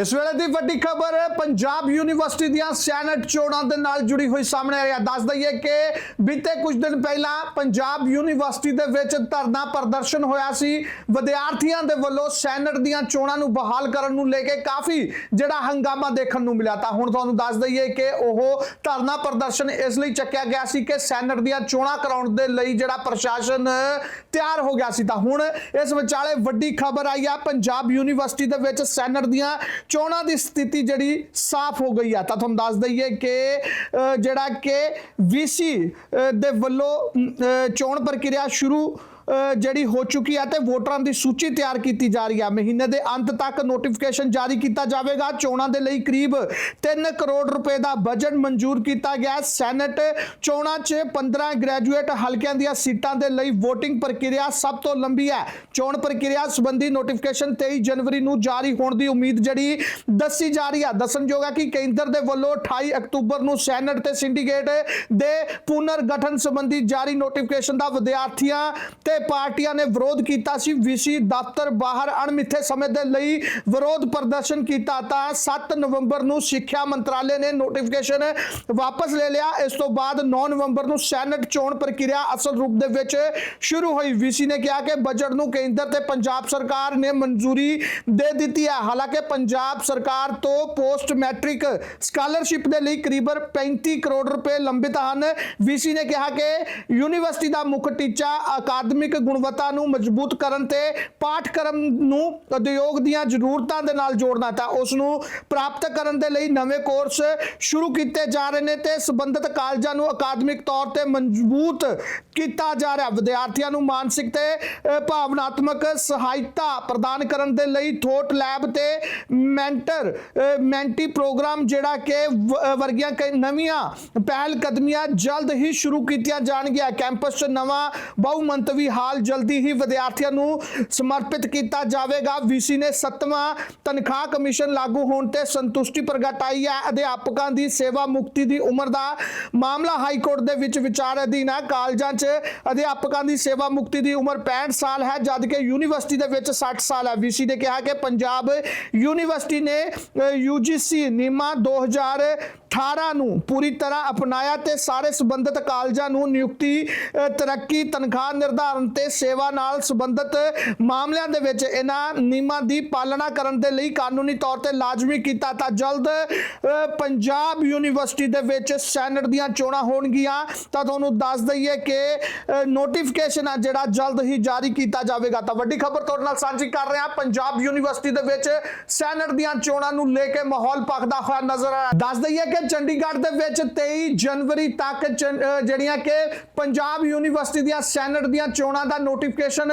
ਇਸ ਵੇਲੇ ਦੀ ਵੱਡੀ ਖਬਰ, ਪੰਜਾਬ ਯੂਨੀਵਰਸਿਟੀ ਦੀਆਂ ਸੈਨੇਟ ਚੋਣਾਂ ਦੇ ਨਾਲ ਜੁੜੀ ਹੋਈ ਸਾਹਮਣੇ ਆ ਰਹੀ ਹੈ। ਦੱਸ ਦਈਏ ਕਿ ਬੀਤੇ ਕੁਝ ਦਿਨ ਪਹਿਲਾਂ ਪੰਜਾਬ ਯੂਨੀਵਰਸਿਟੀ ਦੇ ਵਿੱਚ ਧਰਨਾ ਪ੍ਰਦਰਸ਼ਨ ਹੋਇਆ ਸੀ। ਵਿਦਿਆਰਥੀਆਂ ਦੇ ਵੱਲੋਂ ਸੈਨੇਟ ਦੀਆਂ ਚੋਣਾਂ ਨੂੰ ਬਹਾਲ ਕਰਨ ਨੂੰ ਲੈ ਕੇ ਕਾਫੀ ਜਿਹੜਾ ਹੰਗਾਮਾ ਦੇਖਣ ਨੂੰ ਮਿਲਿਆ ਤਾਂ ਹੁਣ ਤੁਹਾਨੂੰ ਦੱਸ ਦਈਏ ਕਿ ਉਹ ਧਰਨਾ ਪ੍ਰਦਰਸ਼ਨ ਇਸ ਲਈ ਚੱਕਿਆ ਗਿਆ ਸੀ ਕਿ ਸੈਨੇਟ ਦੀਆਂ ਚੋਣਾਂ ਕਰਾਉਣ ਦੇ ਲਈ ਜਿਹੜਾ ਪ੍ਰਸ਼ਾਸਨ ਤਿਆਰ ਹੋ ਗਿਆ ਸੀ। ਤਾਂ ਹੁਣ ਇਸ ਵਿਚਾਲੇ ਵੱਡੀ ਖਬਰ ਆਈ ਆ। ਪੰਜਾਬ ਯੂਨੀਵਰਸਿਟੀ ਦੇ ਵਿੱਚ ਸੈਨੇਟ ਦੀਆਂ ਚੋਣਾਂ ਦੀ ਸਥਿਤੀ ਜਿਹੜੀ ਸਾਫ਼ ਹੋ ਗਈ ਆ, ਤਾਂ ਤੁਹਾਨੂੰ ਦੱਸ ਦਈਏ ਕਿ ਜਿਹੜਾ ਕਿ ਵੀਸੀ ਦੇ ਵੱਲੋਂ ਚੋਣ ਪ੍ਰਕਿਰਿਆ ਸ਼ੁਰੂ ਜਿਹੜੀ ਹੋ ਚੁੱਕੀ ਹੈ ਤੇ ਵੋਟਰਾਂ ਦੀ ਸੂਚੀ ਤਿਆਰ ਕੀਤੀ ਜਾ ਰਹੀ ਹੈ। ਮਹੀਨੇ ਦੇ ਅੰਤ ਤੱਕ ਨੋਟੀਫਿਕੇਸ਼ਨ ਜਾਰੀ ਕੀਤਾ ਜਾਵੇਗਾ। ਚੋਣਾਂ ਦੇ ਲਈ ਕਰੀਬ 3 ਕਰੋੜ ਰੁਪਏ ਦਾ ਬਜਟ ਮਨਜ਼ੂਰ ਕੀਤਾ ਗਿਆ ਹੈ। ਸੈਨੇਟ ਚੋਣਾਂ 'ਚ 15 ਗ੍ਰੈਜੂਏਟ ਹਲਕਿਆਂ ਦੀਆਂ ਸੀਟਾਂ ਦੇ ਲਈ VOTING ਪ੍ਰਕਿਰਿਆ ਸਭ ਤੋਂ ਲੰਬੀ ਹੈ। ਚੋਣ ਪ੍ਰਕਿਰਿਆ ਸੰਬੰਧੀ ਨੋਟੀਫਿਕੇਸ਼ਨ 23 ਜਨਵਰੀ ਨੂੰ ਜਾਰੀ ਹੋਣ ਦੀ ਉਮੀਦ ਜਿਹੜੀ ਦੱਸੀ ਜਾ ਰਹੀ ਹੈ। ਦੱਸਣਯੋਗ ਹੈ ਕਿ ਕੇਂਦਰ ਦੇ ਵੱਲੋਂ 28 ਅਕਤੂਬਰ ਨੂੰ ਸੈਨੇਟ ਤੇ ਸਿੰਡੀਕੇਟ ਦੇ ਪੁਨਰ ਗਠਨ ਸੰਬੰਧੀ ਜਾਰੀ ਨੋਟੀਫਿਕੇਸ਼ਨ ਦਾ ਵਿਦਿਆਰਥੀਆਂ ਤੇ ਪਾਰਟੀਆਂ ਨੇ ਵਿਰੋਧ ਕੀਤਾ ਸੀ, ਵੀਸੀ ਦਫ਼ਤਰ ਬਾਹਰ ਅਣਮਿੱਥੇ ਸਮੇਂ ਦੇ ਲਈ ਵਿਰੋਧ ਪ੍ਰਦਰਸ਼ਨ ਕੀਤਾ, ਤਾਂ 7 ਨਵੰਬਰ ਨੂੰ ਸਿੱਖਿਆ ਮੰਤਰਾਲੇ ਨੇ ਨੋਟੀਫਿਕੇਸ਼ਨ ਵਾਪਸ ਲੈ ਲਿਆ। ਇਸ ਤੋਂ ਬਾਅਦ 9 ਨਵੰਬਰ ਨੂੰ ਸੈਨੇਟ ਚੋਣ ਪ੍ਰਕਿਰਿਆ ਅਸਲ ਰੂਪ ਦੇ ਵਿੱਚ ਸ਼ੁਰੂ ਹੋਈ। ਵੀਸੀ ਨੇ ਕਿਹਾ ਕਿ ਬਜਟ ਨੂੰ ਕੇਂਦਰ ਤੇ ਪੰਜਾਬ ਸਰਕਾਰ ਨੇ ਮਨਜ਼ੂਰੀ ਦੇ ਦਿੱਤੀ ਹੈ। ਹਾਲਾਂਕਿ ਪੰਜਾਬ ਸਰਕਾਰ ਤੋਂ ਪੋਸਟ ਮੈਟ੍ਰਿਕ ਸਕਾਲਰਸ਼ਿਪ ਦੇ ਲਈ ਕਰੀਬਨ 35 ਕਰੋੜ ਰੁਪਏ ਲੰਬਿਤ ਹਨ। ਵੀਸੀ ਨੇ ਕਿਹਾ ਕਿ ਯੂਨੀਵਰਸਿਟੀ ਦਾ ਮੁੱਖ ਟੀਚਾ ਅਕਾਦਮਿਕ ਗੁਣਵੱਤਾ ਨੂੰ ਮਜ਼ਬੂਤ ਕਰਨ ਤੇ ਪਾਠਕ੍ਰਮ ਨੂੰ ਉਦਯੋਗ ਦੀਆਂ ਜ਼ਰੂਰਤਾਂ ਦੇ ਨਾਲ ਜੋੜਨਾ ਤਾਂ ਉਸ ਨੂੰ ਪ੍ਰਾਪਤ ਕਰਨ ਦੇ ਲਈ ਨਵੇਂ ਕੋਰਸ ਸ਼ੁਰੂ ਕੀਤੇ ਜਾ ਰਹੇ ਨੇ ਤੇ ਸੰਬੰਧਿਤ ਕਾਲਜਾਂ ਨੂੰ ਅਕਾਦਮਿਕ ਤੌਰ ਤੇ ਮਜ਼ਬੂਤ ਕੀਤਾ ਜਾ ਰਿਹਾ। ਵਿਦਿਆਰਥੀਆਂ ਨੂੰ ਮਾਨਸਿਕ ਤੇ ਭਾਵਨਾਤਮਕ ਸਹਾਇਤਾ ਪ੍ਰਦਾਨ ਕਰਨ ਦੇ ਲਈ ਥੋਟ ਲੈਬ ਤੇ ਮੈਂਟਰ ਮੈਂਟੀ ਪ੍ਰੋਗਰਾਮ ਜਿਹੜਾ ਕਿ ਵਰਗੀਆਂ ਕਈ ਨਵੀਆਂ ਪਹਿਲ ਕਦਮੀਆਂ ਜਲਦ ਹੀ ਸ਼ੁਰੂ ਕੀਤੀਆਂ ਜਾਣਗੀਆਂ। ਕੈਂਪਸ 'ਚ ਨਵਾਂ ਬਹੁਮੰਤਵੀ ਫਿਲਹਾਲ ਜਲਦੀ ਹੀ ਵਿਦਿਆਰਥੀਆਂ ਨੂੰ ਸਮਰਪਿਤ ਕੀਤਾ ਜਾਵੇਗਾ। ਵੀਸੀ ਨੇ ਸੱਤਵਾਂ ਤਨਖਾਹ ਕਮਿਸ਼ਨ ਲਾਗੂ ਹੋਣ ਤੇ ਸੰਤੁਸ਼ਟੀ ਪ੍ਰਗਟਾਈ ਹੈ। ਅਧਿਆਪਕਾਂ ਦੀ ਸੇਵਾ ਮੁਕਤੀ ਦੀ ਉਮਰ ਦਾ ਮਾਮਲਾ ਹਾਈ ਕੋਰਟ ਦੇ ਵਿੱਚ ਵਿਚਾਰ ਅਧੀਨ ਹੈ। ਕਾਲਜਾਂ 'ਚ ਅਧਿਆਪਕਾਂ ਦੀ ਸੇਵਾ ਮੁਕਤੀ ਦੀ ਉਮਰ 65 ਸਾਲ ਹੈ ਜਦ ਕਿ ਯੂਨੀਵਰਸਿਟੀ ਦੇ ਵਿੱਚ 60 ਸਾਲ ਹੈ। ਵੀਸੀ ਨੇ ਕਿਹਾ ਕਿ ਪੰਜਾਬ ਯੂਨੀਵਰਸਿਟੀ ਨੇ ਯੂਜੀਸੀ ਨਿਯਮਾਂ 2000 18 ਨੂੰ ਪੂਰੀ ਤਰ੍ਹਾਂ ਅਪਣਾਇਆ ਤੇ ਸਾਰੇ ਸੰਬੰਧਿਤ ਕਾਲਜਾਂ ਨੂੰ ਨਿਯੁਕਤੀ ਤਰੱਕੀ, ਤਨਖਾਹ ਨਿਰਧਾਰਨ ਤੇ ਸੇਵਾ ਨਾਲ ਸੰਬੰਧਿਤ ਮਾਮਲਿਆਂ ਦੇ ਵਿੱਚ ਇਹਨਾਂ ਨਿਯਮਾਂ ਦੀ ਪਾਲਣਾ ਕਰਨ ਦੇ ਲਈ ਕਾਨੂੰਨੀ ਤੌਰ ਤੇ ਲਾਜ਼ਮੀ ਕੀਤਾ ਤਾਂ ਜਲਦ ਪੰਜਾਬ ਯੂਨੀਵਰਸਿਟੀ ਦੇ ਵਿੱਚ ਸੈਨੇਟ ਦੀਆਂ ਚੋਣਾਂ ਹੋਣਗੀਆਂ। ਤਾਂ ਤੁਹਾਨੂੰ ਦੱਸ ਦਈਏ ਕਿ ਨੋਟੀਫਿਕੇਸ਼ਨ ਆ ਜਿਹੜਾ ਜਲਦ ਹੀ ਜਾਰੀ ਕੀਤਾ ਜਾਵੇਗਾ। ਤਾਂ ਵੱਡੀ ਖਬਰ ਤੁਹਾਡੇ ਨਾਲ ਸਾਂਝੀ ਕਰ ਰਹੇ ਹਾਂ ਪੰਜਾਬ ਯੂਨੀਵਰਸਿਟੀ ਦੇ ਵਿੱਚ ਸੈਨੇਟ ਦੀਆਂ ਚੋਣਾਂ ਨੂੰ ਲੈ ਕੇ ਮਾਹੌਲ ਪਖਦਾ ਹੋਇਆ ਨਜ਼ਰ ਆ ਰਿਹਾ। ਦੱਸ ਦਈਏ ਕਿ ਚੰਡੀਗੜ੍ਹ ਦੇ ਵਿੱਚ 23 ਜਨਵਰੀ ਤੱਕ ਚੰ- ਜਿਹੜੀਆਂ ਕਿ ਪੰਜਾਬ ਯੂਨੀਵਰਸਿਟੀ ਦੀਆਂ ਸੈਨੇਟ ਦੀਆਂ ਚੋਣਾਂ ਦਾ ਨੋਟੀਫਿਕੇਸ਼ਨ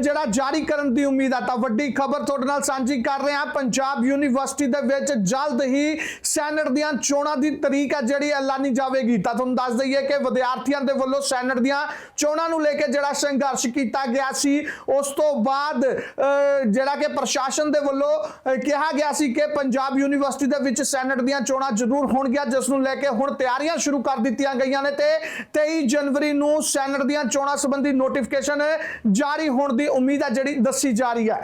ਜਿਹੜਾ ਜਾਰੀ ਕਰਨ ਦੀ ਉਮੀਦ ਆ। ਤਾਂ ਵੱਡੀ ਖਬਰ ਤੁਹਾਡੇ ਨਾਲ ਸਾਂਝੀ ਕਰ ਰਹੇ ਹਾਂ। ਪੰਜਾਬ ਯੂਨੀਵਰਸਿਟੀ ਦੇ ਵਿੱਚ ਜਲਦ ਹੀ ਸੈਨੇਟ ਦੀਆਂ ਚੋਣਾਂ ਦੀ ਤਰੀਕ ਹੈ ਜਿਹੜੀ ਐਲਾਨੀ ਜਾਵੇਗੀ। ਤਾਂ ਤੁਹਾਨੂੰ ਦੱਸ ਦਈਏ ਕਿ ਵਿਦਿਆਰਥੀਆਂ ਦੇ ਵੱਲੋਂ ਸੈਨੇਟ ਦੀਆਂ ਚੋਣਾਂ ਨੂੰ ਲੈ ਕੇ ਜਿਹੜਾ ਸੰਘਰਸ਼ ਕੀਤਾ ਗਿਆ ਸੀ ਉਸ ਤੋਂ ਬਾਅਦ ਅ, ਜਿਹੜਾ ਕਿ ਪ੍ਰਸ਼ਾਸਨ ਦੇ ਵੱਲੋਂ ਕਿਹਾ ਗਿਆ ਸੀ ਕਿ ਪੰਜਾਬ ਯੂਨੀਵਰਸਿਟੀ ਦੇ ਵਿੱਚ ਸੈਨੇਟ ਦੀਆਂ ਚੋਣਾਂ ਜ਼ਰੂਰ ਹੋਣਗੀਆਂ, ਜਿਸ ਨੂੰ ਲੈ ਕੇ ਹੁਣ ਤਿਆਰੀਆਂ ਸ਼ੁਰੂ ਕਰ ਦਿੱਤੀਆਂ ਗਈਆਂ ਨੇ ਤੇ 23 ਜਨਵਰੀ ਨੂੰ ਸੈਨੇਟ ਦੀਆਂ ਚੋਣਾਂ ਸੰਬੰਧੀ ਨੋਟੀਫਿਕੇਸ਼ਨ ਜਾਰੀ ਹੋਣ ਦੀ ਉਮੀਦ ਹੈ, ਜਿਹੜੀ ਦੱਸੀ ਜਾ ਰਹੀ ਹੈ।